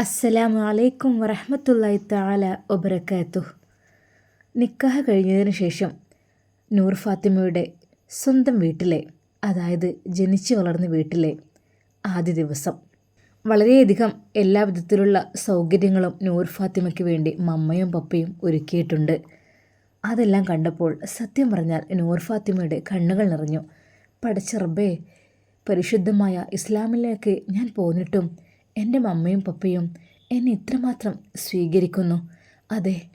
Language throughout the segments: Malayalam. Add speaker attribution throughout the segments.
Speaker 1: അസ്സലാമു അലൈക്കും വറഹമത്തല്ലായി താല ഒബരക്കാത്തു നിക്കാഹ് കഴിഞ്ഞതിന് ശേഷം നൂർ ഫാത്തിമയുടെ സ്വന്തം വീട്ടിലെ അതായത് ജനിച്ചു വളർന്ന വീട്ടിലെ ആദ്യ ദിവസം വളരെയധികം എല്ലാ വിധത്തിലുള്ള സൗകര്യങ്ങളും നൂർ ഫാത്തിമയ്ക്ക് വേണ്ടി മമ്മയും പപ്പയും ഒരുക്കിയിട്ടുണ്ട്. അതെല്ലാം കണ്ടപ്പോൾ സത്യം പറഞ്ഞാൽ നൂർ ഫാത്തിമയുടെ കണ്ണുകൾ നിറഞ്ഞു. പടച്ചിറബേ പരിശുദ്ധമായ ഇസ്ലാമിലേക്ക് ഞാൻ പോന്നിട്ടും എന്റെ മമ്മയും പപ്പയും എന്നെ ഇത്രമാത്രം സ്വീകരിക്കുന്നു. അതെ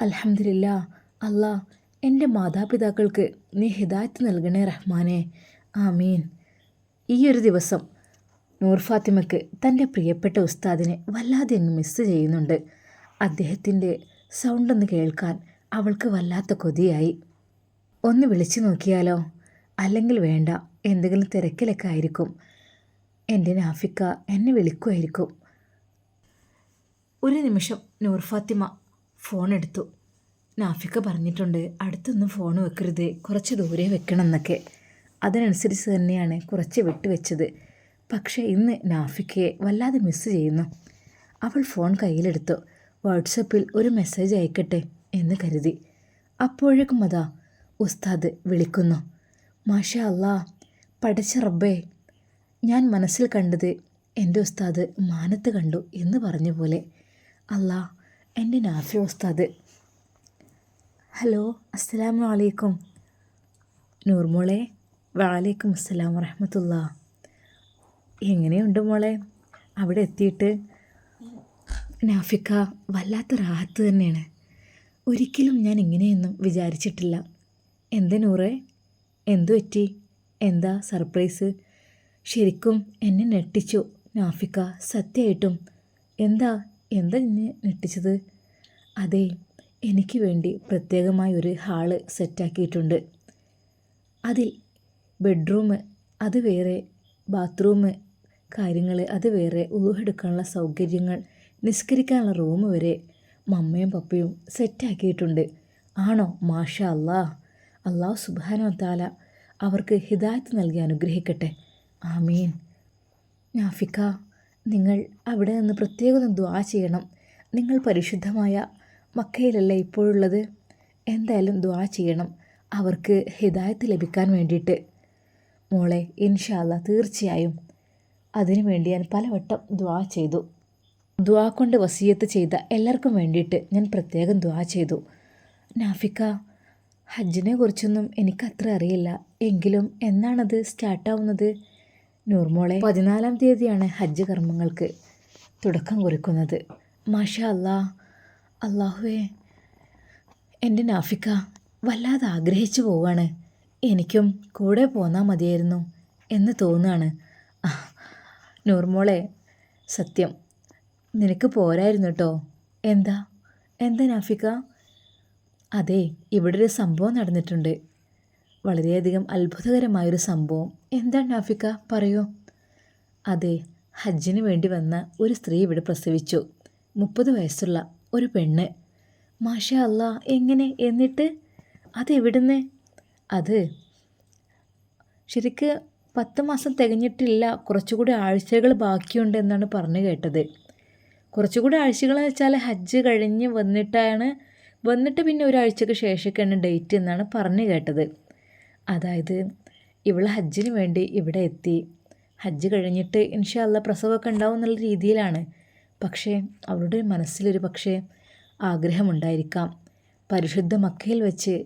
Speaker 1: അലഹമില്ല അല്ലാ എന്റെ മാതാപിതാക്കൾക്ക് നീ ഹിദായത്ത് നൽകണേ റഹ്മാനെ. ആമീൻ. ഈ ഒരു ദിവസം നൂർ ഫാത്തിമയ്ക്ക് തന്റെ പ്രിയപ്പെട്ട ഉസ്താദിനെ വല്ലാതെ അങ്ങ് മിസ് ചെയ്യുന്നുണ്ട്. അദ്ദേഹത്തിന്റെ സൗണ്ടൊന്ന് കേൾക്കാൻ അവൾക്ക് വല്ലാത്ത കൊതിയായി. ഒന്ന് വിളിച്ചു നോക്കിയാലോ? അല്ലെങ്കിൽ വേണ്ട എന്തെങ്കിലും തിരക്കിലൊക്കെ ആയിരിക്കും. എന്റെ നാഫിക്ക എന്നെ വിളിക്കുമായിരിക്കും. ഒരു നിമിഷം നൂർ ഫാത്തിമ ഫോൺ എടുത്തു നാഫിക്ക പറഞ്ഞിട്ടുണ്ട് അടുത്തൊന്നും ഫോൺ വെക്കരുത് കുറച്ച് ദൂരെ വെക്കണം എന്നൊക്കെ അതിനനുസരിച്ച് തന്നെയാണ് കുറച്ച് വിട്ടുവെച്ചത് പക്ഷേ ഇന്ന് നാഫിക്കയെ വല്ലാതെ മിസ് ചെയ്യുന്നു. അവൾ ഫോൺ കയ്യിലെടുത്തു. വാട്സപ്പിൽ ഒരു മെസ്സേജ് അയക്കട്ടെ എന്ന് കരുതി. അപ്പോഴേക്കും അതാ ഉസ്താദ് വിളിക്കുന്നു. മാഷ അല്ലാ പഠിച്ച റബ്ബേ ഞാൻ മനസ്സിൽ കണ്ടത് എന്റെ ഉസ്താദ് മാനത്ത് കണ്ടു എന്ന് പറഞ്ഞ പോലെ. അല്ലാ എന്റെ നാഫി ഉസ്താദ്. ഹലോ അസ്സലാമു അലൈക്കും. നൂർമോളെ വാലൈക്കും അസ്സലാം വറഹമത്തുള്ള. എങ്ങനെയുണ്ട് മോളെ? അവിടെ എത്തിയിട്ട് നാഫിക്ക വല്ലാത്ത റാഹത്ത് തന്നെയാണ്. ഒരിക്കലും ഞാൻ ഇങ്ങനെയൊന്നും വിചാരിച്ചിട്ടില്ല. എന്താ നൂറെ? എന്തു പറ്റി? എന്താ സർപ്രൈസ്? ശരിക്കും എന്നെ ഞെട്ടിച്ചു. നാഫിക്ക സത്യമായിട്ടും. എന്താ എന്താ നിന്നെ ഞെട്ടിച്ചത്? അതെ എനിക്ക് വേണ്ടി പ്രത്യേകമായ ഒരു ഹാൾ സെറ്റാക്കിയിട്ടുണ്ട്. അതിൽ ബെഡ്റൂം അത് വേറെ. ബാത്റൂം കാര്യങ്ങൾ അത് വേറെ. ഊഹെടുക്കാനുള്ള സൗകര്യങ്ങൾ നിസ്കരിക്കാനുള്ള റൂം വരെ മമ്മയും പപ്പയും സെറ്റാക്കിയിട്ടുണ്ട്. ആണോ? മാഷ അല്ലാ അള്ളാഹു സുബാനോ താല അവർക്ക് ഹിദായത്ത് നൽകി അനുഗ്രഹിക്കട്ടെ. ആമീൻ. നാഫിക്ക നിങ്ങൾ അവിടെ നിന്ന് പ്രത്യേകം ദ്വാ ചെയ്യണം? നിങ്ങൾ പരിശുദ്ധമായ മക്കയിലല്ലേ ഇപ്പോഴുള്ളത്? എന്തായാലും ദ്വാ ചെയ്യണം. അവർക്ക് ഹിദായത്ത് ലഭിക്കാൻ വേണ്ടിയിട്ട്. മോളെ ഇൻഷാല്ല തീർച്ചയായും. അതിനു വേണ്ടി ഞാൻ പലവട്ടം ദ്വാ ചെയ്തു. ദ്വാ കൊണ്ട് വസീയത്ത് ചെയ്ത എല്ലാവർക്കും വേണ്ടിയിട്ട് ഞാൻ പ്രത്യേകം ദ്വാ ചെയ്തു. നാഫിക്ക ഹജ്ജിനെ കുറിച്ചൊന്നും എനിക്കത്ര അറിയില്ല. എങ്കിലും എന്നാണത് സ്റ്റാർട്ടാവുന്നത്? നൂർമോളെ പതിനാലാം തീയതിയാണ് ഹജ്ജ് കർമ്മങ്ങൾക്ക് തുടക്കം കുറിക്കുന്നത്. മാഷ അല്ലാ അള്ളാഹുവേ എന്റെ നാഫിക്ക വല്ലാതെ ആഗ്രഹിച്ചു പോവാണ്. എനിക്കും കൂടെ പോന്നാൽ മതിയായിരുന്നു എന്ന് തോന്നുകയാണ് നൂർമോളെ സത്യം നിനക്ക് പോരായിരുന്നു കേട്ടോ എന്താ? എന്താ നാഫിക്ക? അതെ ഇവിടെ ഒരു സംഭവം നടന്നിട്ടുണ്ട്. വളരെയധികം അത്ഭുതകരമായൊരു സംഭവം. എന്താണ് നാഫിക്ക? പറയൂ. അതെ ഹജ്ജിന് വേണ്ടി വന്ന ഒരു സ്ത്രീ ഇവിടെ പ്രസവിച്ചു. മുപ്പത് വയസ്സുള്ള ഒരു പെണ്ണ്. മാഷ അല്ല എങ്ങനെ? എന്നിട്ട്? അതെവിടുന്ന്? അത് ശരിക്ക് പത്ത് മാസം തികഞ്ഞിട്ടില്ല. കുറച്ചുകൂടി ആഴ്ചകൾ ബാക്കിയുണ്ട് എന്നാണ് പറഞ്ഞു കേട്ടത്. കുറച്ചുകൂടി ആഴ്ചകൾ വെച്ചാൽ ഹജ്ജ് കഴിഞ്ഞ് വന്നിട്ടാണ് വന്നിട്ട് പിന്നെ ഒരാഴ്ചക്ക് ശേഷമൊക്കെയാണ് ഡേറ്റ് എന്നാണ് പറഞ്ഞു കേട്ടത്. അതായത് ഇവൾ ഹജ്ജിന് വേണ്ടി ഇവിടെ എത്തി. ഹജ്ജ് കഴിഞ്ഞിട്ട് ഇൻഷല്ല പ്രസവമൊക്കെ ഉണ്ടാവും എന്നുള്ള രീതിയിലാണ്. പക്ഷേ അവളുടെ മനസ്സിലൊരു പക്ഷേ ആഗ്രഹമുണ്ടായിരിക്കാം. പരിശുദ്ധ മക്കയിൽ വെച്ച്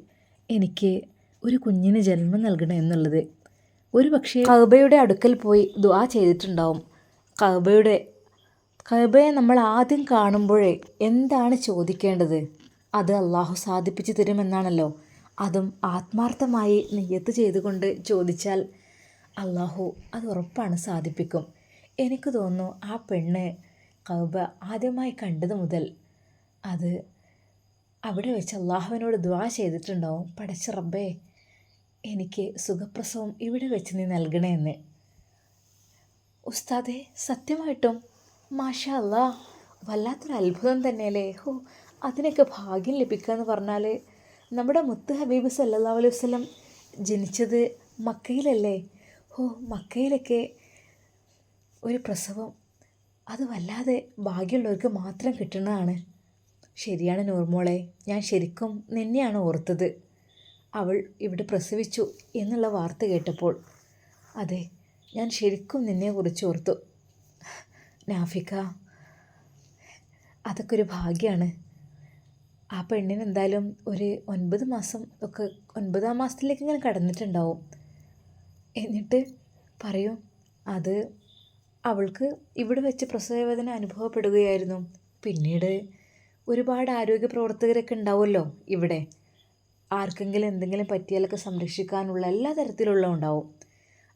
Speaker 1: എനിക്ക് ഒരു കുഞ്ഞിന് ജന്മം നൽകണം എന്നുള്ളത്. ഒരു പക്ഷേ കഅബയുടെ അടുക്കൽ പോയി ദുആ ചെയ്തിട്ടുണ്ടാവും. കഅബയുടെ കഅബയെ നമ്മൾ ആദ്യം കാണുമ്പോഴേ എന്താണ് ചോദിക്കേണ്ടത്? അത് അള്ളാഹു സാധിപ്പിച്ചു തരുമെന്നാണല്ലോ. അതും ആത്മാർത്ഥമായി നെയ്യത്ത് ചെയ്തുകൊണ്ട് ചോദിച്ചാൽ അള്ളാഹു അത് ഉറപ്പാണ് സാധിപ്പിക്കും. എനിക്ക് തോന്നുന്നു ആ പെണ്ണ് കൗബ ആദ്യമായി കണ്ടത് മുതൽ അത് അവിടെ വെച്ച് അള്ളാഹുവിനോട് ദ്വാ ചെയ്തിട്ടുണ്ടാവും. പടച്ച റബ്ബേ എനിക്ക് സുഖപ്രസവം ഇവിടെ വെച്ച് നീ നൽകണേന്ന് ഉസ്താദെ സത്യമായിട്ടും മാഷാ അല്ലാ വല്ലാത്തൊരു അത്ഭുതം തന്നെയല്ലേ? ഹോ അതിനൊക്കെ ഭാഗ്യം ലഭിക്കുക എന്ന് പറഞ്ഞാൽ നമ്മുടെ മുത്ത് ഹബീബ് സല്ലാ അലൈഹി വസ്ലം ജനിച്ചത് മക്കയിലല്ലേ? ഓ മക്കയിലൊക്കെ ഒരു പ്രസവം അത് വല്ലാതെ ഭാഗ്യമുള്ളവർക്ക് മാത്രം കിട്ടുന്നതാണ്. ശരിയാണ് നൂർമോളെ ഞാൻ ശരിക്കും നിന്നെയാണ് ഓർത്തത്. അവൾ ഇവിടെ പ്രസവിച്ചു എന്നുള്ള വാർത്ത കേട്ടപ്പോൾ അതെ ഞാൻ ശരിക്കും നിന്നെക്കുറിച്ച് ഓർത്തു. നാഫിക അതൊക്കെ ഒരു ഭാഗ്യമാണ് ആ പെണ്ണിന് എന്തായാലും ഒരു ഒൻപത് മാസം ഒക്കെ ഒൻപതാം മാസത്തിലേക്ക് ഇങ്ങനെ കടന്നിട്ടുണ്ടാവും. എന്നിട്ട് പറയും അത് അവൾക്ക് ഇവിടെ വെച്ച് പ്രസവവേദന അനുഭവപ്പെടുകയായിരുന്നു. പിന്നീട് ഒരുപാട് ആരോഗ്യ പ്രവർത്തകരൊക്കെ ഉണ്ടാവുമല്ലോ ഇവിടെ. ആർക്കെങ്കിലും എന്തെങ്കിലും പറ്റിയാലൊക്കെ സംരക്ഷിക്കാനുള്ള എല്ലാ തരത്തിലുള്ള ഉണ്ടാവും.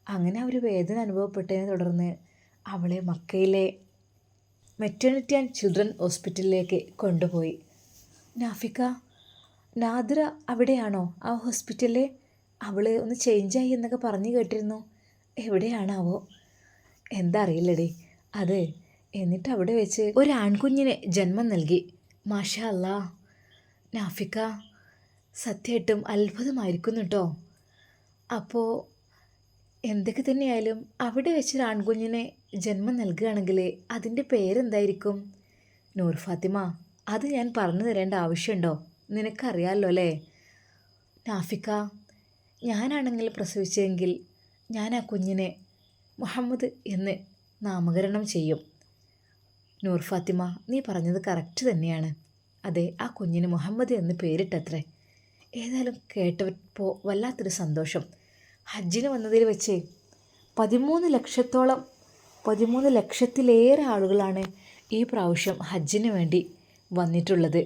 Speaker 1: അങ്ങനെ ഒരു വേദന അനുഭവപ്പെട്ടതിനെ തുടർന്ന് അവളെ മക്കയിലെ മെറ്റേണിറ്റി ആൻഡ് ചിൽഡ്രൻ ഹോസ്പിറ്റലിലേക്ക് കൊണ്ടുപോയി. നാഫിക നാദ്ര അവിടെയാണോ? ആ ഹോസ്പിറ്റലിൽ അവൾ ഒന്ന് ചേഞ്ചായി എന്നൊക്കെ പറഞ്ഞു കേട്ടിരുന്നു. എവിടെയാണാവോ? എന്താ അറിയില്ലടി. അത് എന്നിട്ട് അവിടെ വെച്ച് ഒരു ആൺകുഞ്ഞിന് ജന്മം നൽകി. മാഷ അല്ലാ നാഫിക്ക സത്യമായിട്ടും അത്ഭുതമായിരിക്കുന്നു കേട്ടോ അപ്പോൾ എന്തൊക്കെ തന്നെയായാലും അവിടെ വെച്ചൊരു ആൺകുഞ്ഞിനെ ജന്മം നൽകുകയാണെങ്കിൽ അതിന്റെ പേരെന്തായിരിക്കും? നൂർ ഫാത്തിമ. അത് ഞാൻ പറഞ്ഞു തരേണ്ട ആവശ്യമുണ്ടോ? നിനക്കറിയാമല്ലോ അല്ലേ? നാഫിക്ക ഞാനാണെങ്കിൽ പ്രസവിച്ചെങ്കിൽ ഞാൻ ആ കുഞ്ഞിനെ മുഹമ്മദ് എന്ന് നാമകരണം ചെയ്യും. നൂർ ഫാത്തിമ നീ പറഞ്ഞത് കറക്റ്റ് തന്നെയാണ്. അതെ ആ കുഞ്ഞിന് മുഹമ്മദ് എന്ന് പേരിട്ടത്രേ. ഏതായാലും കേട്ടപ്പോൾ വല്ലാത്തൊരു സന്തോഷം. ഹജ്ജിന് വന്നതിൽ വെച്ച് പതിമൂന്ന് ലക്ഷത്തോളം പതിമൂന്ന് ലക്ഷത്തിലേറെ ആളുകളാണ് ഈ പ്രാവശ്യം ഹജ്ജിന് വേണ്ടി വന്നിട്ടുള്ളത്.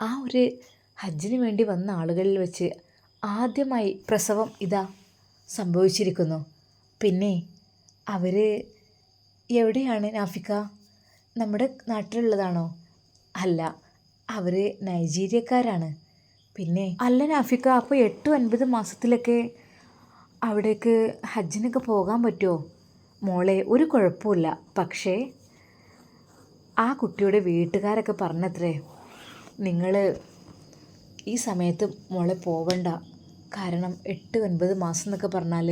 Speaker 1: ആ ഒരു ഹജ്ജിന് വേണ്ടി വന്ന ആളുകളിൽ വെച്ച് ആദ്യമായി പ്രസവം ഇതാ സംഭവിച്ചിരിക്കുന്നു. പിന്നെ അവർ എവിടെയാണ് നാഫിക്ക? നമ്മുടെ നാട്ടിലുള്ളതാണോ? അല്ല അവർ നൈജീരിയക്കാരാണ്. പിന്നെ അല്ല നാഫിക്ക അപ്പോൾ എട്ട് ഒൻപത് മാസത്തിലൊക്കെ അവിടേക്ക് ഹജ്ജിനൊക്കെ പോകാൻ പറ്റുമോ? മോളെ ഒരു കുഴപ്പമില്ല പക്ഷേ ആ കുട്ടിയുടെ വീട്ടുകാരൊക്കെ പറഞ്ഞത്രേ നിങ്ങൾ ഈ സമയത്ത് മോളെ പോവണ്ട. കാരണം എട്ട് ഒൻപത് മാസം എന്നൊക്കെ പറഞ്ഞാൽ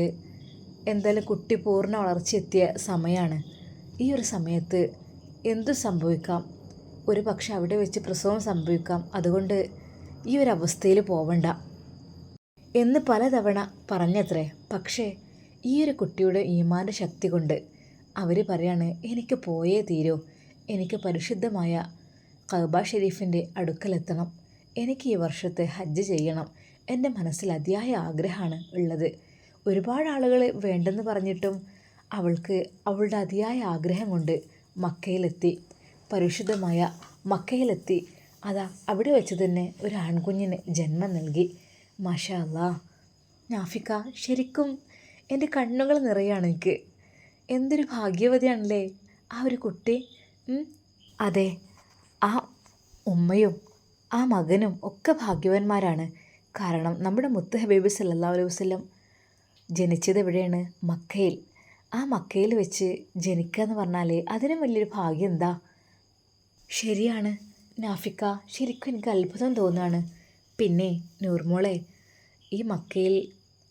Speaker 1: എന്തായാലും കുട്ടി പൂർണ വളർച്ച എത്തിയ സമയമാണ് ഈ ഒരു സമയത്ത് എന്തു സംഭവിക്കാം. ഒരു പക്ഷെ അവിടെ വെച്ച് പ്രസവം സംഭവിക്കാം. അതുകൊണ്ട് ഈ ഒരു അവസ്ഥയിൽ പോവണ്ട. എന്ന് പലതവണ പറഞ്ഞത്രേ. പക്ഷേ ഈ ഒരു കുട്ടിയുടെ ഈമാന്റെ ശക്തി കൊണ്ട് അവർ പറയാണ് എനിക്ക് പോയേ തീരൂ. എനിക്ക് പരിശുദ്ധമായ കഅബ ഷെരീഫിന്റെ അടുക്കലെത്തണം. എനിക്ക് ഈ വർഷത്തെ ഹജ്ജ് ചെയ്യണം. എന്റെ മനസ്സിൽ അതിയായ ആഗ്രഹമാണ് ഉള്ളത്. ഒരുപാട് ആളുകൾ വേണ്ടെന്ന് പറഞ്ഞിട്ടും അവൾക്ക് അവളുടെ അതിയായ ആഗ്രഹം കൊണ്ട് മക്കയിലെത്തി. പരിശുദ്ധമായ മക്കയിലെത്തി. അതാ അവിടെ വെച്ച് തന്നെ ഒരു ആൺകുഞ്ഞിന് ജന്മം നൽകി. മാഷാ നാഫിക്ക ശരിക്കും എന്റെ കണ്ണുകൾ നിറയാണ് എനിക്ക്. എന്തൊരു ഭാഗ്യവതിയാണല്ലേ ആ ഒരു കുട്ടി. അതെ ആ ഉമ്മയും ആ മകനും ഒക്കെ ഭാഗ്യവാന്മാരാണ്. കാരണം നമ്മുടെ മുത്ത് ഹബീബ് സല്ലാ അലൈഹി വസ്ലം ജനിച്ചത് എവിടെയാണ്? മക്കയിൽ. ആ മക്കയിൽ വെച്ച് ജനിക്കുക എന്ന് പറഞ്ഞാൽ അതിനും വലിയൊരു ഭാഗ്യം എന്താ? ശരിയാണ് നാഫിക്ക. ശരിക്കും എനിക്ക് അത്ഭുതം തോന്നുകയാണ്. പിന്നെ നൂർമോളെ ഈ മക്കയിൽ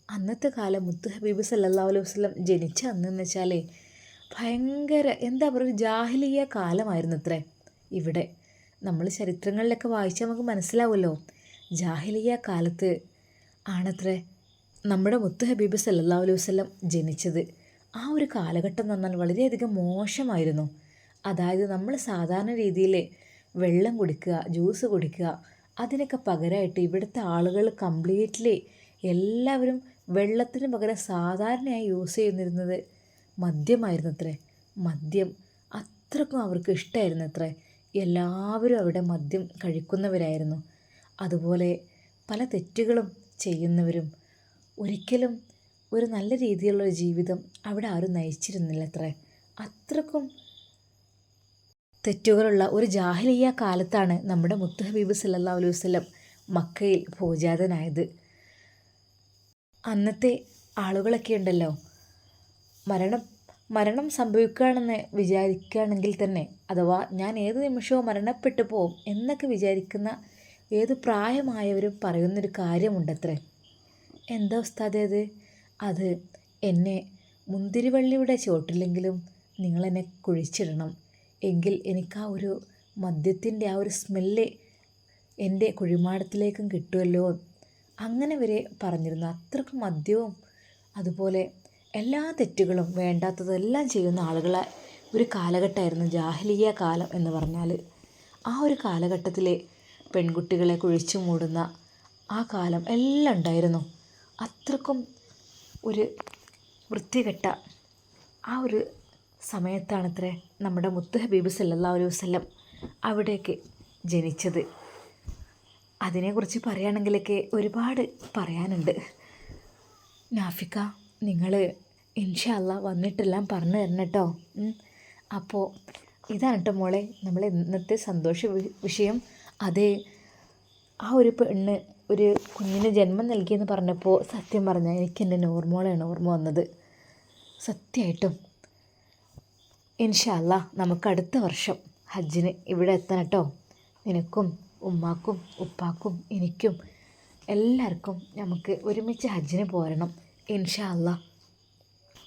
Speaker 1: അന്നത്തെ കാലം മുത്ത് ഹബീബ് സല്ലാ അലൈഹി വസ്ലം ജനിച്ച അന്നെന്ന് വെച്ചാൽ ഭയങ്കര എന്താ പറയുക ജാഹിലിയ കാലമായിരുന്നു അത്രേ ഇവിടെ നമ്മൾ ചരിത്രങ്ങളിലൊക്കെ വായിച്ചാൽ നമുക്ക് മനസ്സിലാവുമല്ലോ. ജാഹിലിയ കാലത്ത് ആണത്രേ നമ്മുടെ മുത്തു ഹബീബ് സല്ലാ അലൈഹി വസല്ലം ജനിച്ചത്. ആ ഒരു കാലഘട്ടം എന്ന് വളരെയധികം മോശമായിരുന്നു. അതായത് നമ്മൾ സാധാരണ രീതിയിൽ വെള്ളം കുടിക്കുക ജ്യൂസ് കുടിക്കുക അതിനൊക്കെ പകരമായിട്ട് ഇവിടുത്തെ ആളുകൾ കംപ്ലീറ്റ്ലി എല്ലാവരും വെള്ളത്തിന് പകരം സാധാരണയായി യൂസ് ചെയ്യുന്നിരുന്നത് മദ്യമായിരുന്നു അത്രേ മദ്യം അത്രക്കും അവർക്ക് ഇഷ്ടമായിരുന്നു അത്രേ എല്ലാവരും അവിടെ മദ്യം കഴിക്കുന്നവരായിരുന്നു. അതുപോലെ പല തെറ്റുകളും ചെയ്യുന്നവരും. ഒരിക്കലും ഒരു നല്ല രീതിയിലുള്ള ജീവിതം അവിടെ ആരും നയിച്ചിരുന്നില്ല അത്രേ അത്രക്കും തെറ്റുകളുള്ള ഒരു ജാഹിലിയ കാലത്താണ് നമ്മുടെ മുത്തുഹബീബ് സല്ലാ അലൈഹി വസല്ലം മക്കയിൽ ഭോജാതനായത്. അന്നത്തെ ആളുകളൊക്കെ ഉണ്ടല്ലോ. മരണം മരണം സംഭവിക്കുകയാണെന്ന് വിചാരിക്കുകയാണെങ്കിൽ തന്നെ അഥവാ ഞാൻ ഏത് നിമിഷവും മരണപ്പെട്ടു പോവും എന്നൊക്കെ വിചാരിക്കുന്ന ഏത് പ്രായമായവരും പറയുന്നൊരു കാര്യമുണ്ടത്രേ. എന്താ ഉസ്താദേ അത്? അത് എന്നെ മുന്തിരിവള്ളിയുടെ ചോട്ടിലെങ്കിലും നിങ്ങളെന്നെ കുഴിച്ചിടണം. എങ്കിൽ എനിക്ക് ആ ഒരു മദ്യത്തിന്റെ ആ ഒരു സ്മെല്ല് എന്റെ കുഴിമാടത്തിലേക്കും കിട്ടുമല്ലോ. അങ്ങനെ വരെ പറഞ്ഞിരുന്നു. അത്രക്കും മദ്യവും അതുപോലെ എല്ലാ തെറ്റുകളും വേണ്ടാത്തതെല്ലാം ചെയ്യുന്ന ആളുകളെ ഒരു കാലഘട്ടമായിരുന്നു ജാഹലിയ കാലം എന്ന് പറഞ്ഞാൽ. ആ ഒരു കാലഘട്ടത്തിലെ പെൺകുട്ടികളെ കുഴിച്ചു മൂടുന്ന ആ കാലം എല്ലാം ഉണ്ടായിരുന്നു. അത്രക്കും ഒരു വൃത്തികെട്ട ആ ഒരു സമയത്താണത്രേ നമ്മുടെ മുത്ത് ഹബീബ് സല്ലാ അലൈഹി വസല്ലം അവിടേക്ക് ജനിച്ചത്. അതിനെക്കുറിച്ച് പറയുകയാണെങ്കിലൊക്കെ ഒരുപാട് പറയാനുണ്ട്. നാഫിക്ക നിങ്ങൾ ഇൻഷല്ല വന്നിട്ടെല്ലാം പറഞ്ഞു തരണം കേട്ടോ അപ്പോൾ ഇതാണ് കേട്ടോ മോളെ നമ്മൾ ഇന്നത്തെ സന്തോഷ വിഷയം. അതേ ആ ഒരു പെണ്ണ് ഒരു കുഞ്ഞിന് ജന്മം നൽകിയെന്ന് പറഞ്ഞപ്പോൾ സത്യം പറഞ്ഞാൽ എനിക്ക് എന്റെ നോർമോളാണ് ഓർമ്മ വന്നത്. സത്യമായിട്ടും ഇൻഷല്ല നമുക്ക് അടുത്ത വർഷം ഹജ്ജിന് ഇവിടെ എത്തണം കേട്ടോ നിനക്കും ഉമ്മാക്കും ഉപ്പാക്കും എനിക്കും എല്ലാവർക്കും നമുക്ക് ഒരുമിച്ച് ഹജ്ജിന് പോരണം. ഇൻഷല്ല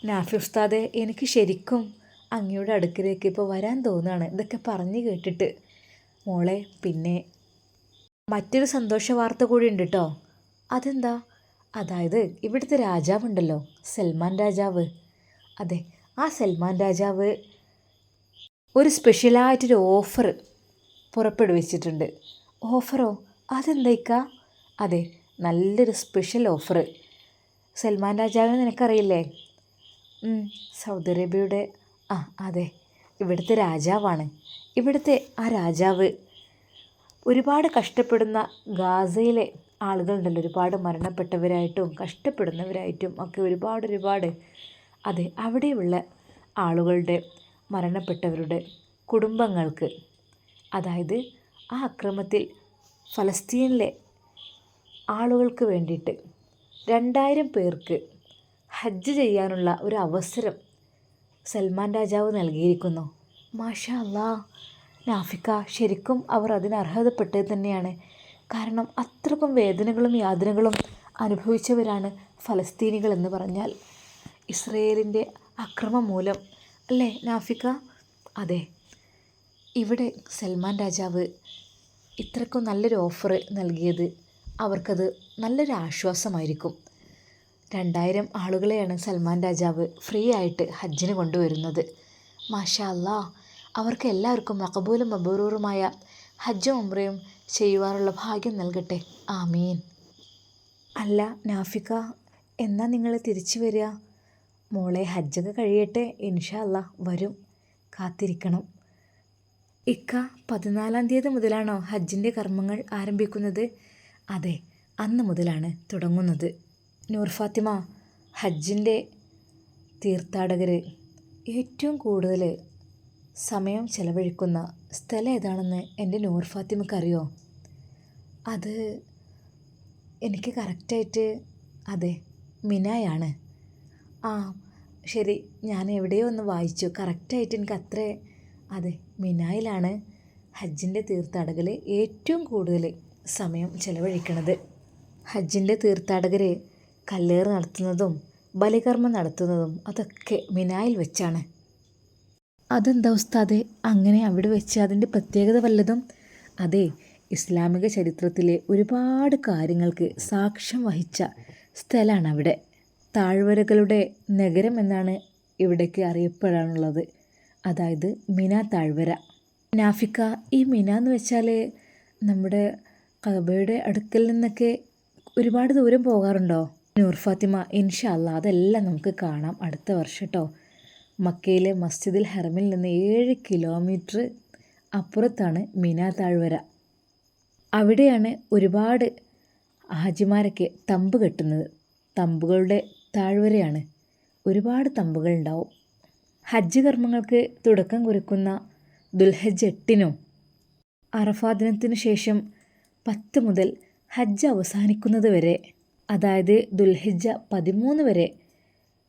Speaker 1: നാഫി ഉസ്താദെ എനിക്ക് ശരിക്കും അങ്ങയുടെ അടുക്കിലേക്ക് ഇപ്പോൾ വരാൻ തോന്നുകയാണ് ഇതൊക്കെ പറഞ്ഞു കേട്ടിട്ട്. മോളെ പിന്നെ മറ്റൊരു സന്തോഷ വാർത്ത കൂടി ഉണ്ട് കേട്ടോ അതെന്താ? അതായത് ഇവിടുത്തെ രാജാവുണ്ടല്ലോ സൽമാൻ രാജാവ്. അതെ ആ സൽമാൻ രാജാവ് ഒരു സ്പെഷ്യലായിട്ടൊരു ഓഫർ പുറപ്പെടുവിച്ചിട്ടുണ്ട്. ഓഫറോ? അതെന്തായിക്ക? അതെ നല്ലൊരു സ്പെഷ്യൽ ഓഫർ സൽമാൻ രാജാവിനെ നിനക്കറിയില്ലേ? സൗദി അറേബ്യയുടെ ആ അതെ ഇവിടുത്തെ രാജാവാണ്. ഇവിടുത്തെ ആ രാജാവ് ഒരുപാട് കഷ്ടപ്പെടുന്ന ഗാസയിലെ ആളുകളുണ്ടല്ലോ. ഒരുപാട് മരണപ്പെട്ടവരായിട്ടും കഷ്ടപ്പെടുന്നവരായിട്ടും ഒക്കെ ഒരുപാട് ഒരുപാട് അതെ അവിടെയുള്ള ആളുകളുടെ മരണപ്പെട്ടവരുടെ കുടുംബങ്ങൾക്ക് അതായത് ആ അക്രമത്തിൽ ഫലസ്തീനിലെ ആളുകൾക്ക് വേണ്ടിയിട്ട് രണ്ടായിരം പേർക്ക് ഹജ്ജ് ചെയ്യാനുള്ള ഒരു അവസരം സൽമാൻ രാജാവ് നൽകിയിരിക്കുന്നു. മാഷാ അല്ലാ നാഫിക്ക ശരിക്കും അവർ അതിന് അർഹതപ്പെട്ടത് തന്നെയാണ്. കാരണം അത്രക്കും വേദനകളും യാതനകളും അനുഭവിച്ചവരാണ് ഫലസ്തീനികൾ എന്ന് പറഞ്ഞാൽ. ഇസ്രയേലിന്റെ അക്രമം മൂലം അല്ലേ നാഫിക്ക? അതെ. ഇവിടെ സൽമാൻ രാജാവ് ഇത്രക്കും നല്ലൊരു ഓഫർ നൽകിയത് അവർക്കത് നല്ലൊരു ആശ്വാസമായിരിക്കും. രണ്ടായിരം ആളുകളെയാണ് സൽമാൻ രാജാവ് ഫ്രീ ആയിട്ട് ഹജ്ജിന് കൊണ്ടുവരുന്നത്. മാഷാ അവർക്ക് എല്ലാവർക്കും മക്കബൂലും മബൂറൂറുമായ ഹജ്ജും ഉംറയും ചെയ്യുവാനുള്ള ഭാഗ്യം നൽകട്ടെ. ആമീൻ. അല്ല നാഫിക്ക എന്നാ നിങ്ങൾ തിരിച്ചു വരിക? മോളെ ഹജ്ജൊക്കെ കഴിയട്ടെ. ഇൻഷാ വരും. കാത്തിരിക്കണം. ഇക്ക പതിനാലാം തീയതി മുതലാണോ ഹജ്ജിന്റെ കർമ്മങ്ങൾ ആരംഭിക്കുന്നത്? അതെ അന്ന് മുതലാണ് തുടങ്ങുന്നത്. നൂർ ഫാത്തിമ ഹജ്ജിന്റെ തീർത്ഥാടകർ. ഏറ്റവും കൂടുതൽ സമയം ചെലവഴിക്കുന്ന സ്ഥലം ഏതാണെന്ന് എന്റെ നൂർ ഫാത്തിമക്ക് അറിയോ അത് എനിക്ക് കറക്റ്റായിട്ട് അതെ മിനായാണ്. ആ ശരി ഞാൻ എവിടെയോ ഒന്ന് വായിച്ചു. കറക്റ്റായിട്ട് എനിക്ക് അത്ര അതെ മിനായിലാണ് ഹജ്ജിന്റെ തീർത്ഥാടകർ ഏറ്റവും കൂടുതൽ സമയം ചെലവഴിക്കണത്. ഹജ്ജിന്റെ തീർത്ഥാടകർ കല്ലേറ് നടത്തുന്നതും ബലികർമ്മം നടത്തുന്നതും അതൊക്കെ മിനായിൽ വെച്ചാണ്. അതെന്താ ഉസ്താദെ? അങ്ങനെ അവിടെ വെച്ച് അതിന്റെ പ്രത്യേകത വല്ലതും? അതെ ഇസ്ലാമിക ചരിത്രത്തിലെ ഒരുപാട് കാര്യങ്ങൾക്ക് സാക്ഷ്യം വഹിച്ച സ്ഥലമാണ് അവിടെ താഴ്വരകളുടെ നഗരം എന്നാണ് ഇവിടേക്ക് അറിയപ്പെടാനുള്ളത്. അതായത് മിന താഴ്വര. നാഫിക്ക ഈ മിന എന്ന് വെച്ചാൽ നമ്മുടെ കബയുടെ അടുക്കൽ നിന്നൊക്കെ ഒരുപാട് ദൂരം പോകാറുണ്ടോ? നൂർ ഫാത്തിമ ഇൻഷാ അല്ലാ അതെല്ലാം നമുക്ക് കാണാം അടുത്ത വർഷം കേട്ടോ മക്കയിലെ മസ്ജിദിൽ ഹറമിൽ നിന്ന് ഏഴ് കിലോമീറ്റർ അപ്പുറത്താണ് മിന താഴ്വര. അവിടെയാണ് ഒരുപാട് ഹാജിമാരൊക്കെ തമ്പ് കെട്ടുന്നത്. തമ്പുകളുടെ താഴ്വരയാണ്. ഒരുപാട് തമ്പുകൾ ഉണ്ടാവും. ഹജ്ജ് കർമ്മങ്ങൾക്ക് തുടക്കം കുറിക്കുന്ന ദുൽഹജ് എട്ടിനും അറഫാ ദിനത്തിനു ശേഷം പത്ത് മുതൽ ഹജ്ജ് അവസാനിക്കുന്നത് വരെ അതായത് ദുൽഹിജ്ജ പതിമൂന്ന് വരെ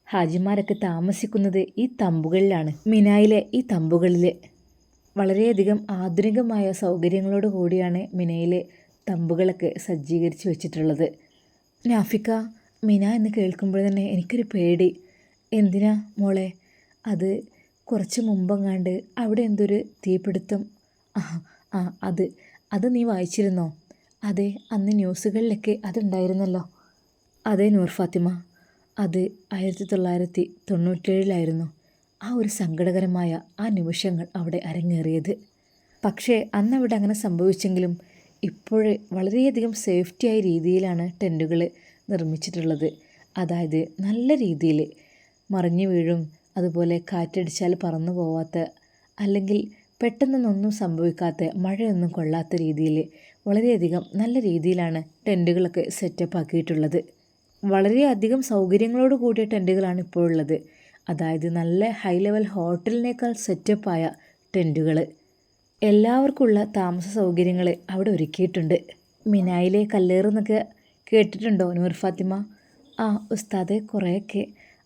Speaker 1: ഹാജിമാരൊക്കെ താമസിക്കുന്നത് ഈ തമ്പുകളിലാണ് മിനായിലെ ഈ തമ്പുകളിൽ വളരെയധികം ആധുനികമായ സൗകര്യങ്ങളോട് കൂടിയാണ് മിനയിലെ തമ്പുകളൊക്കെ സജ്ജീകരിച്ച് വെച്ചിട്ടുള്ളത്. നാഫിക്ക മിന എന്ന് കേൾക്കുമ്പോൾ തന്നെ എനിക്കൊരു പേടി. എന്തിനാ മോളെ? അത് കുറച്ച് മുമ്പെങ്ങാണ്ട് അവിടെ എന്തൊരു തീപിടുത്തം? ആ ആ അത് അത് നീ വായിച്ചിരുന്നോ? അതെ അന്ന് ന്യൂസുകളിലൊക്കെ അതുണ്ടായിരുന്നല്ലോ. അതെ നൂർ ഫാത്തിമ അത് ആയിരത്തി തൊള്ളായിരത്തി തൊണ്ണൂറ്റേഴിലായിരുന്നു ആ ഒരു സങ്കടകരമായ ആ നിമിഷങ്ങൾ അവിടെ അരങ്ങേറിയത്. പക്ഷേ അന്ന് അവിടെ അങ്ങനെ സംഭവിച്ചെങ്കിലും ഇപ്പോഴേ വളരെയധികം സേഫ്റ്റിയായ രീതിയിലാണ് ടെന്റുകൾ നിർമ്മിച്ചിട്ടുള്ളത്. അതായത് നല്ല രീതിയിൽ മറിഞ്ഞു വീഴും അതുപോലെ കാറ്റടിച്ചാൽ പറന്നു പോവാത്ത അല്ലെങ്കിൽ പെട്ടെന്നൊന്നും സംഭവിക്കാത്ത മഴയൊന്നും കൊള്ളാത്ത രീതിയിൽ വളരെയധികം നല്ല രീതിയിലാണ് ടെന്റുകളൊക്കെ സെറ്റപ്പ് ആക്കിയിട്ടുള്ളത് വളരെയധികം സൗകര്യങ്ങളോട് കൂടിയ ടെന്റുകളാണ് ഇപ്പോൾ ഉള്ളത് അതായത് നല്ല ഹൈ ലെവൽ ഹോട്ടലിനേക്കാൾ സെറ്റപ്പായ ടെന്റുകൾ എല്ലാവർക്കുമുള്ള താമസ സൗകര്യങ്ങൾ അവിടെ ഒരുക്കിയിട്ടുണ്ട്. മിനായിലെ കല്ലേറെന്നൊക്കെ കേട്ടിട്ടുണ്ടോ നൂർ ഫാത്തിമ? ആ ഉസ്താദെ കുറേയൊക്കെ.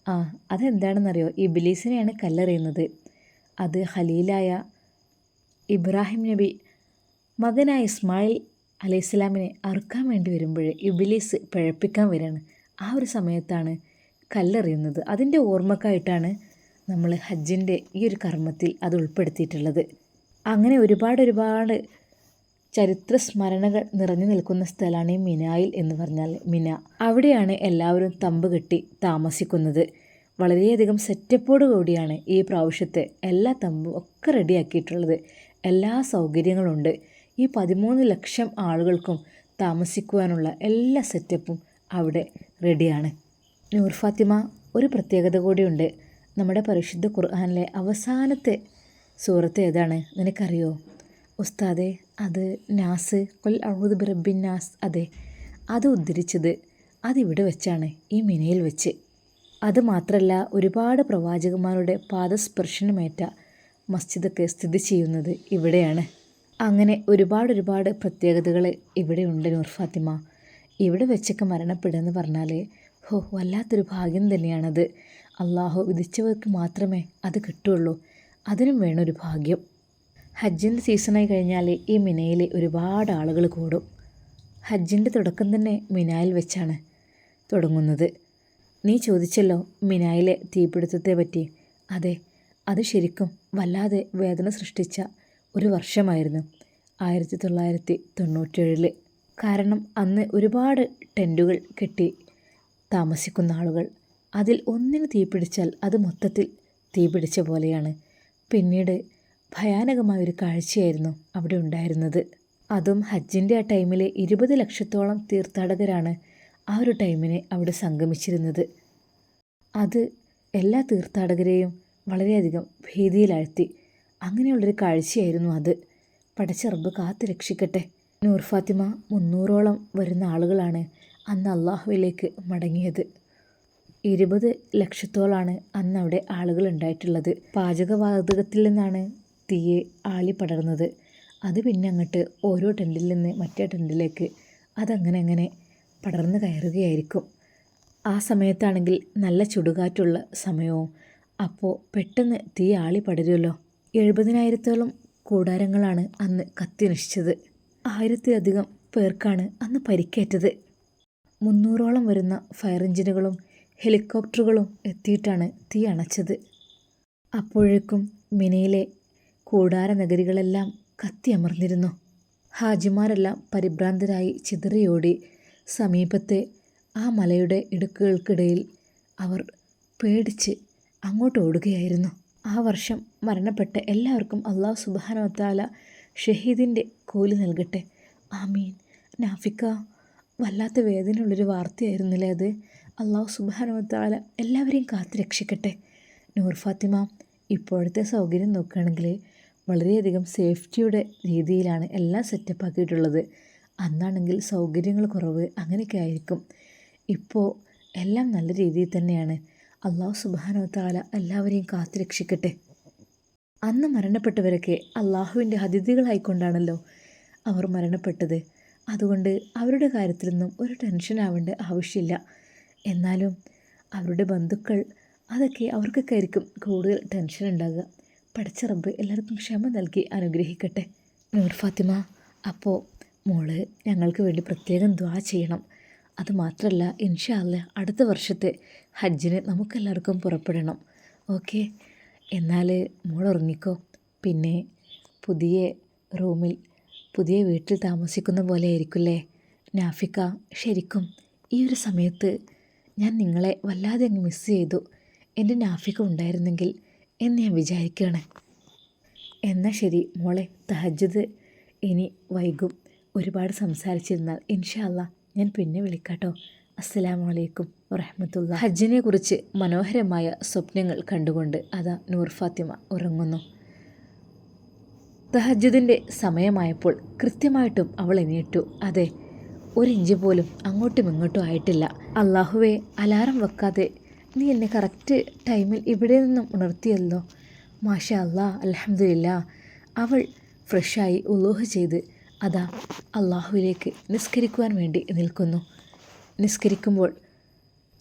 Speaker 1: ആ അതെന്താണെന്നറിയോ? ഇബിലീസിനെയാണ് കല്ലെറിയുന്നത്. അത് ഹലീലായ ഇബ്രാഹിം നബി മകനായ ഇസ്മായിൽ അലൈഹി ഇസ്ലാമിനെ അറുക്കാൻ വേണ്ടി വരുമ്പോൾ ഇബിലീസ് പിഴപ്പിക്കാൻ വരികയാണ് ആ ഒരു സമയത്താണ് കല്ലെറിയുന്നത്. അതിന്റെ ഓർമ്മക്കായിട്ടാണ് നമ്മൾ ഹജ്ജിന്റെ ഈ ഒരു കർമ്മത്തിൽ അത് ഉൾപ്പെടുത്തിയിട്ടുള്ളത്. അങ്ങനെ ഒരുപാട് ഒരുപാട് ചരിത്ര സ്മരണകൾ നിറഞ്ഞു നിൽക്കുന്ന സ്ഥലമാണ് ഈ മിനായിൽ എന്ന് പറഞ്ഞാൽ മിന. അവിടെയാണ് എല്ലാവരും തമ്പ് കെട്ടി താമസിക്കുന്നത്. വളരെയധികം സെറ്റപ്പോട് കൂടിയാണ് ഈ പ്രാവശ്യത്തെ എല്ലാ തമ്പും ഒക്കെ റെഡിയാക്കിയിട്ടുള്ളത്. എല്ലാ സൗകര്യങ്ങളുണ്ട്. ഈ പതിമൂന്ന് ലക്ഷം ആളുകൾക്കും താമസിക്കുവാനുള്ള എല്ലാ സെറ്റപ്പും അവിടെ റെഡിയാണ്. നൂർ ഫാത്തിമ ഒരു പ്രത്യേകത കൂടിയുണ്ട്. നമ്മുടെ പരിശുദ്ധ ഖുർആാനിലെ അവസാനത്തെ സൂറത്ത് ഏതാണ്? നിനക്കറിയോ? ഉസ്താദെ അത് നാസ് കൊൽ അഴുത് ബിറബിൻ നാസ് അതെ അത് ഉദ്ധരിച്ചത് അതിവിടെ വെച്ചാണ് ഈ മിനയിൽ വെച്ച്. അത് മാത്രമല്ല ഒരുപാട് പ്രവാചകന്മാരുടെ പാദസ്പർശനമേറ്റ മസ്ജിദൊക്കെ സ്ഥിതി ചെയ്യുന്നത് ഇവിടെയാണ്. അങ്ങനെ ഒരുപാട് ഒരുപാട് പ്രത്യേകതകൾ ഇവിടെയുണ്ട് നൂർ ഫാത്തിമ. ഇവിടെ വെച്ചൊക്കെ മരണപ്പെടുക എന്ന് പറഞ്ഞാൽ ഹോ വല്ലാത്തൊരു ഭാഗ്യം തന്നെയാണത്. അള്ളാഹു വിധിച്ചവർക്ക് മാത്രമേ അത് കിട്ടുള്ളൂ അതിനും വേണൊരു ഭാഗ്യം. ഹജ്ജിന്റെ സീസണായി കഴിഞ്ഞാൽ ഈ മിനയിൽ ഒരുപാട് ആളുകൾ കൂടും. ഹജ്ജിന്റെ തുടക്കം തന്നെ മിനായിൽ വെച്ചാണ് തുടങ്ങുന്നത്. നീ ചോദിച്ചല്ലോ മിനായിലെ തീപിടുത്തത്തെ പറ്റി. അതെ അത് ശരിക്കും വല്ലാതെ വേദന സൃഷ്ടിച്ച ഒരു വർഷമായിരുന്നു. ആയിരത്തി തൊള്ളായിരത്തി തൊണ്ണൂറ്റേഴിൽ കാരണം അന്ന് ഒരുപാട് ടെന്റുകൾ കെട്ടി താമസിക്കുന്ന ആളുകൾ. അതിൽ ഒന്നിന് തീപിടിച്ചാൽ അത് മൊത്തത്തിൽ തീ പിടിച്ച പോലെയാണ്. പിന്നീട് ഭയാനകമായൊരു കാഴ്ചയായിരുന്നു അവിടെ ഉണ്ടായിരുന്നത്. അതും ഹജ്ജിന്റെ ആ ടൈമിലെ ഇരുപത് ലക്ഷത്തോളം തീർത്ഥാടകരാണ് ആ ഒരു ടൈമിനെ അവിടെ സംഗമിച്ചിരുന്നത്. അത് എല്ലാ തീർത്ഥാടകരെയും വളരെയധികം ഭീതിയിലാഴ്ത്തി. അങ്ങനെയുള്ളൊരു കാഴ്ചയായിരുന്നു അത്. പടച്ചറബ് കാത്തു രക്ഷിക്കട്ടെ നൂർ ഫാത്തിമ മുന്നൂറോളം വരുന്ന ആളുകളാണ് അന്ന് അള്ളാഹുവിലേക്ക് മടങ്ങിയത്. ഇരുപത് ലക്ഷത്തോളാണ് അന്ന് അവിടെ ആളുകൾ ഉണ്ടായിട്ടുള്ളത്. പാചകവാതകത്തിൽ നിന്നാണ് തീയെ ആളി പടർന്നത്. അത് പിന്നെ അങ്ങോട്ട് ഓരോ ടെന്റിൽ നിന്ന് മറ്റേ ടെന്റിലേക്ക് അതങ്ങനെ അങ്ങനെ പടർന്നു കയറുകയായിരിക്കും. ആ സമയത്താണെങ്കിൽ നല്ല ചുടുകാറ്റുള്ള സമയവും. അപ്പോൾ പെട്ടെന്ന് തീ ആളി പടരുമല്ലോ. എഴുപതിനായിരത്തോളം കൂടാരങ്ങളാണ് അന്ന് കത്തി നശിച്ചത്. ആയിരത്തിലധികം പേർക്കാണ് അന്ന് പരിക്കേറ്റത്. മുന്നൂറോളം വരുന്ന ഫയർ എഞ്ചിനുകളും ഹെലികോപ്റ്ററുകളും എത്തിയിട്ടാണ് തീ അണച്ചത്. അപ്പോഴേക്കും മിനയിലെ കൂടാര നഗരികളെല്ലാം കത്തിയമർന്നിരുന്നു. ഹാജിമാരെല്ലാം പരിഭ്രാന്തരായി ചിതറിയോടി സമീപത്തെ ആ മലയുടെ ഇടുക്കുകൾക്കിടയിൽ അവർ പേടിച്ച് അങ്ങോട്ട് ഓടുകയായിരുന്നു ആ വർഷം മരണപ്പെട്ട എല്ലാവർക്കും അള്ളാഹു സുബാനവത്താല ഷഹീദിന്റെ കൂലി നൽകട്ടെ. ആമീൻ. നാഫിക്ക വല്ലാത്ത വേദനയുള്ളൊരു വാർത്തയായിരുന്നില്ലേ അത്? അള്ളാഹു സുബാനവത്താല എല്ലാവരെയും കാത്തു രക്ഷിക്കട്ടെ. നൂർ ഫാത്തിമ ഇപ്പോഴത്തെ സൗകര്യം നോക്കുകയാണെങ്കിൽ വളരെയധികം സേഫ്റ്റിയുടെ രീതിയിലാണ് എല്ലാം സെറ്റപ്പ് ആക്കിയിട്ടുള്ളത് അന്നാണെങ്കിൽ സൗകര്യങ്ങൾ കുറവ് അങ്ങനെയൊക്കെ ആയിരിക്കും. ഇപ്പോൾ എല്ലാം നല്ല രീതിയിൽ തന്നെയാണ്. അള്ളാഹു സുബാനോ താല എല്ലാവരെയും കാത്തു രക്ഷിക്കട്ടെ. അന്ന് മരണപ്പെട്ടവരൊക്കെ അള്ളാഹുവിന്റെ അതിഥികളായിക്കൊണ്ടാണല്ലോ അവർ മരണപ്പെട്ടത്. അതുകൊണ്ട് അവരുടെ കാര്യത്തിലൊന്നും ഒരു ടെൻഷൻ ആവേണ്ട ആവശ്യമില്ല. എന്നാലും അവരുടെ ബന്ധുക്കൾ അതൊക്കെ അവർക്കൊക്കെ ആയിരിക്കും കൂടുതൽ ടെൻഷൻ ഉണ്ടാകുക പഠിച്ച റബ്ബ് എല്ലാവർക്കും ക്ഷമ നൽകി അനുഗ്രഹിക്കട്ടെ. നൂർ ഫാത്തിമ അപ്പോൾ മോൾ ഞങ്ങൾക്ക് വേണ്ടി പ്രത്യേകം ദ്വാ ചെയ്യണം. അത് മാത്രമല്ല ഇൻഷാല്ല അടുത്ത വർഷത്തെ ഹജ്ജിന് നമുക്കെല്ലാവർക്കും പുറപ്പെടണം. ഓക്കെ? എന്നാൽ മോൾ ഉറങ്ങിക്കോ. പിന്നെ പുതിയ റൂമിൽ പുതിയ വീട്ടിൽ താമസിക്കുന്ന പോലെ ആയിരിക്കില്ലേ? നാഫിക്ക ശരിക്കും ഈ ഒരു സമയത്ത് ഞാൻ നിങ്ങളെ വല്ലാതെ അങ്ങ് മിസ് ചെയ്തു. എന്റെ നാഫിക്ക ഉണ്ടായിരുന്നെങ്കിൽ എന്ന് ഞാൻ വിചാരിക്കുകയാണ് എന്നാൽ ശരി മോളെ തഹജത് ഇനി വൈകും ഒരുപാട് സംസാരിച്ചിരുന്നാൽ ഇൻഷാല്ല ഞാൻ പിന്നെ വിളിക്കാട്ടോ. അസ്സലാമു അലൈക്കും വറഹമത്തുള്ള ഹജ്ജിനെ കുറിച്ച് മനോഹരമായ സ്വപ്നങ്ങൾ കണ്ടുകൊണ്ട് അതാ നൂർ ഫാത്തിമ ഉറങ്ങുന്നു. തഹജ്ജുദിന്റെ സമയമായപ്പോൾ കൃത്യമായിട്ടും അവൾ എണീറ്റു. അതെ ഒരു ഇഞ്ച് പോലും അങ്ങോട്ടും ഇങ്ങോട്ടും ആയിട്ടില്ല. അള്ളാഹുവെ അലാറം വെക്കാതെ നീ എന്നെ കറക്റ്റ് ടൈമിൽ ഇവിടെ നിന്നും ഉണർത്തിയല്ലോ. മാഷ അല്ലാ അലഹമില്ല അവൾ ഫ്രഷായി ഉലോഹ് ചെയ്ത് അതാ അള്ളാഹുവിലേക്ക് നിസ്കരിക്കുവാൻ വേണ്ടി നിൽക്കുന്നു. നിസ്കരിക്കുമ്പോൾ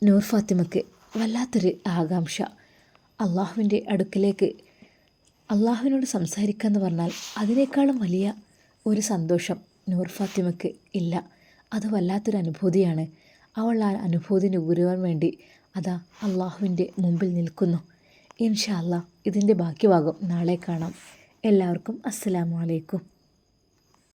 Speaker 1: നൂർ ഫാത്തിമക്ക് വല്ലാത്തൊരു ആകാംക്ഷ. അള്ളാഹുവിന്റെ അടുക്കിലേക്ക് അള്ളാഹുവിനോട് സംസാരിക്കുക എന്ന് പറഞ്ഞാൽ അതിനേക്കാളും വലിയ ഒരു സന്തോഷം നൂർ ഫാത്തിമക്ക് ഇല്ല. അത് വല്ലാത്തൊരു അനുഭൂതിയാണ്. അവൾ ആ അനുഭൂതി നുകരുവാൻ വേണ്ടി അതാ അള്ളാഹുവിന്റെ മുമ്പിൽ നിൽക്കുന്നു. ഇൻഷാ ഇതിന്റെ ബാക്കി ഭാഗം നാളെ കാണാം. എല്ലാവർക്കും അസ്സലാമു അലൈക്കും.